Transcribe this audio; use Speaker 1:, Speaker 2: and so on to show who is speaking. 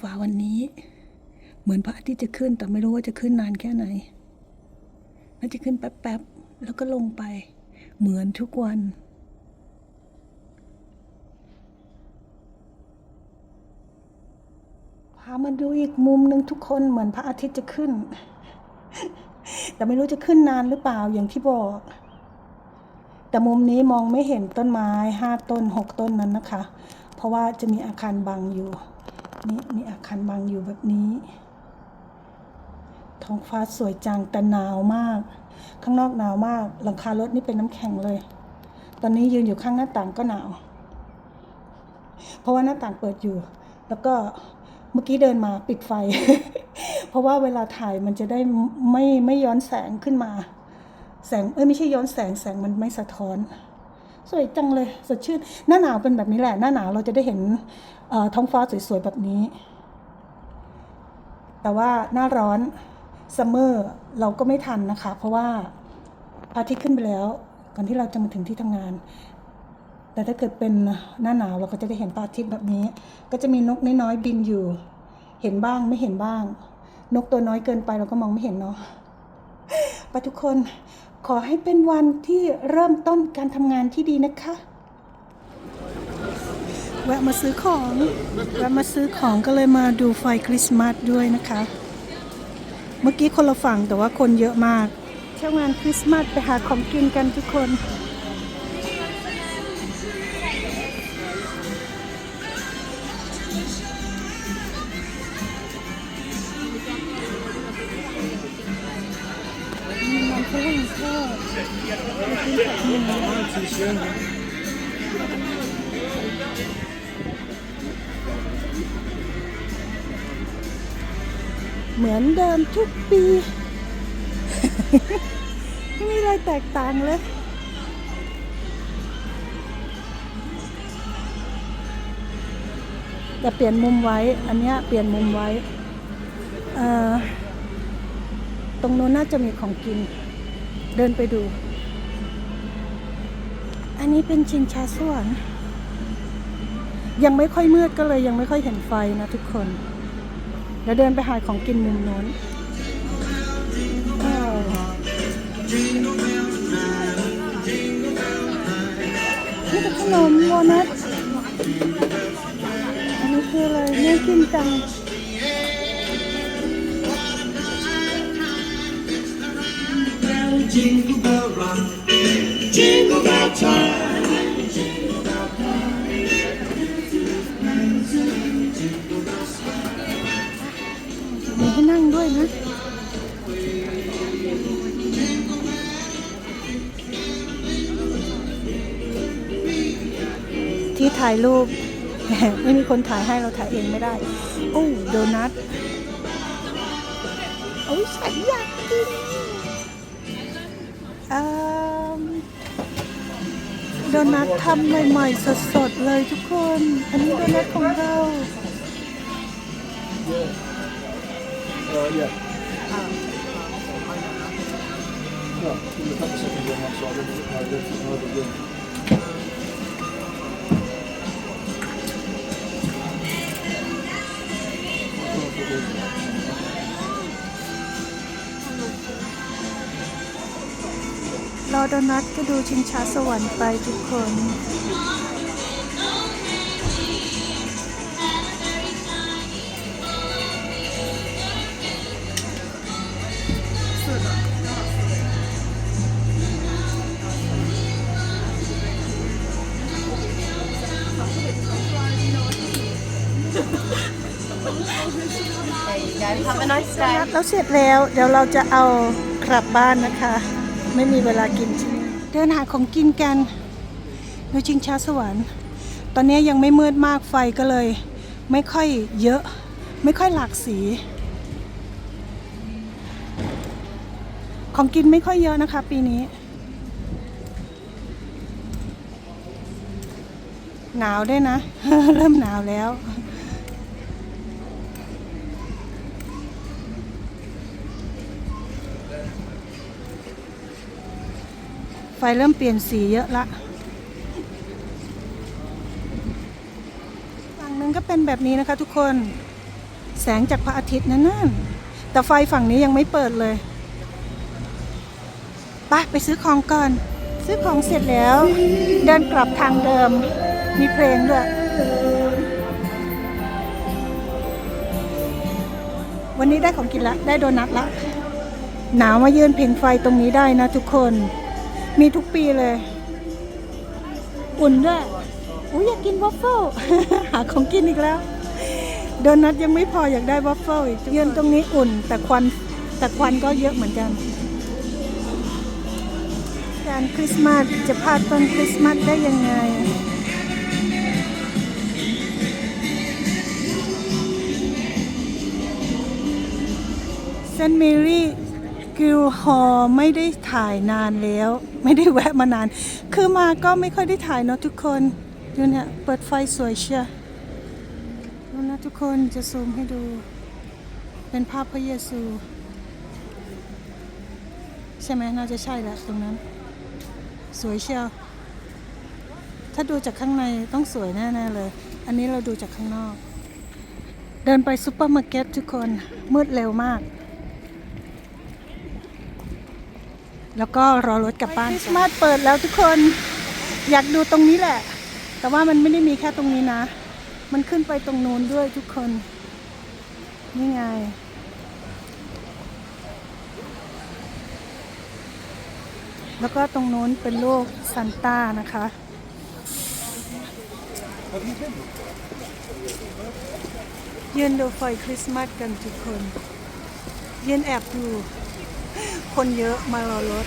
Speaker 1: ฟ้าวันนี้ เหมือนพระอาทิตย์จะขึ้น แต่ไม่รู้ว่าจะขึ้นนานแค่ไหนน่าจะขึ้นแป๊บๆแล้วก็ลงไป เหมือนทุกวัน พามาดูอีกมุมหนึ่งทุกคนเหมือนพระอาทิตย์จะขึ้น แต่ไม่รู้จะขึ้นนานหรือเปล่าอย่างที่บอก แต่มุมนี้มองไม่เห็นต้นไม้ห้าต้นหกต้นนั้นนะคะ เพราะว่าจะมีอาคารบังอยู่ นี่มีอาคารบังอยู่แบบนี้ ท้องฟ้าสวยจังแต่หนาวมาก ข้างนอกหนาวมาก หลังคารถนี่เป็นน้ำแข็งเลย ตอนนี้ยืนอยู่ข้างหน้าต่างก็หนาว เพราะว่าหน้าต่างเปิดอยู่ แล้วก็เมื่อกี้เดินมาปิดไฟ เพราะว่าเวลาถ่ายมันจะได้ไม่ไม่ย้อนแสงขึ้นมา แสงเอ้ยไม่ใช่ย้อนแสงแสงมันไม่สะท้อน สวยจังเลยสดชื่น หน้าหนาวเป็นแบบนี้แหละ หน้าหนาวเราจะได้เห็นท้องฟ้าสวยๆแบบนี้ แต่ว่าหน้าร้อนซัมเมอร์เราก็ไม่ทันนะคะ เพราะว่าพระอาทิตย์ขึ้นไปแล้ว ก่อนที่เราจะมาถึงที่ทำงาน แต่ถ้าเกิดเป็นหน้าหนาวเราก็จะได้เห็นพระอาทิตย์แบบนี้ ก็จะมีนกน้อยๆบินอยู่ เห็นบ้างไม่เห็นบ้าง นกตัวน้อยเกินไปเราก็มองไม่เห็นเนาะไปทุกคน ขอให้เป็นวันที่เริ่มต้นการทำงานที่ดีนะคะ แวะมาซื้อของ แวะมาซื้อของก็เลยมาดูไฟคริสต์มาสด้วยนะคะ เมื่อกี้คนละฝั่งแต่ว่าคนเยอะมากเที่ยวงานคริสต์มาสไปหาของกินกันทุกคน มูเหมือนเดิมทุกปี ไม่มีอะไรแตกต่างเลยแต่เปลี่ยนมุมไว้ อันนี้เปลี่ยนมุมไว้ ตรงโน้นน่าจะมีของกิน เดินไปดู อันนี้เป็นชิงช้าสวรรค์ยังไม่ค่อยมืดก็เลยยังไม่ค่อยเห็นไฟนะทุกคน เดี๋ยวเดินไปหาของกินมุมโน้นนี่เป็นขนมวอลนัทอันนี้คืออะไรน่ากินจัง
Speaker 2: Jingle bell rock, jingle bell time.
Speaker 1: นั่งด้นะที่ถ่ายรูป ไม่มีคนถ่ายให้เราถ่ายเองไม่ได้โอ้โดนัทโอ้ยฉันอยากกินอืมโดนัททำใหม่ๆสดๆเลยทุกคน อันนี้โดนัทของเรา
Speaker 2: Uh, yeah. Ja, in de taxi die we hebben, zouden we naar dit naar de ding.
Speaker 1: รอโดนัทก็ดูชิงช้าสวรรค์ไปทุกคน
Speaker 3: Have a nice day.
Speaker 1: เราเสร็จแล้ว เดี๋ยวเราจะเอากลับบ้านนะคะ ไม่มีเวลากินที่นี่เดินหาของกินกันดูชิงช้าสวรรค์ ตอนนี้ยังไม่มืดมากไฟก็เลย ไม่ค่อยเยอะ ไม่ค่อยหลากสี ของกินไม่ค่อยเยอะนะคะ ปีนี้หนาวด้วยนะ เริ่มหนาวแล้ว ไฟเริ่มเปลี่ยนสีเยอะละฝั่งหนึงก็เป็นแบบนี้นะคะทุกคน แสงจากพระอาทิตย์นั่นนั่นแต่ไฟฝั่งนี้ยังไม่เปิดเลยไปไปซื้อของก่อน ซื้อของเสร็จแล้ว เดินกลับทางเดิม มีเพลงด้วย วันนี้ได้ของกินละ ได้โดนัทละ หนาวมายืนผิงไฟตรงนี้ได้นะทุกคน มีทุกปีเลย อุ่นด้วยอุ้ยอยากกินวอฟเฟิลหาของกินอีกแล้ว โดนัทยังไม่พออยากได้วอฟเฟิลอีกยืนตรงนี้อุ่น แต่ควันแต่ควันก็เยอะเหมือนกันการคริสต์มาสจะพลาดต้นคริสต์มาสได้ยังไงเซนต์เมรี่ กิลฮอลไม่ได้ถ่ายนานแล้ว ไม่ได้แวะมานาน คือมาก็ไม่ค่อยได้ถ่ายเนอะทุกคนดูเนี่ยเปิดไฟสวยเชียวดูนะทุกคนจะซูมให้ดู เป็นภาพพระเยซู ใช่ไหมน่าจะใช่แหละตรงนั้น สวยเชียวถ้าดูจากข้างในต้องสวยแน่ๆเลย อันนี้เราดูจากข้างนอก เดินไปซูเปอร์มาร์เก็ตทุกคนมืดเร็วมาก แล้วก็รอรถกลับบ้านคริสต์มาสเปิดแล้วทุกคนอยากดูตรงนี้แหละ แต่ว่ามันไม่ได้มีแค่ตรงนี้นะ มันขึ้นไปตรงนู้นด้วยทุกคน นี่ไง แล้วก็ตรงนู้นเป็นลูกซันต้านะคะยืนดูไฟคริสต์มาสกันทุกคนยืนแอบดู คนเยอะมารอรถ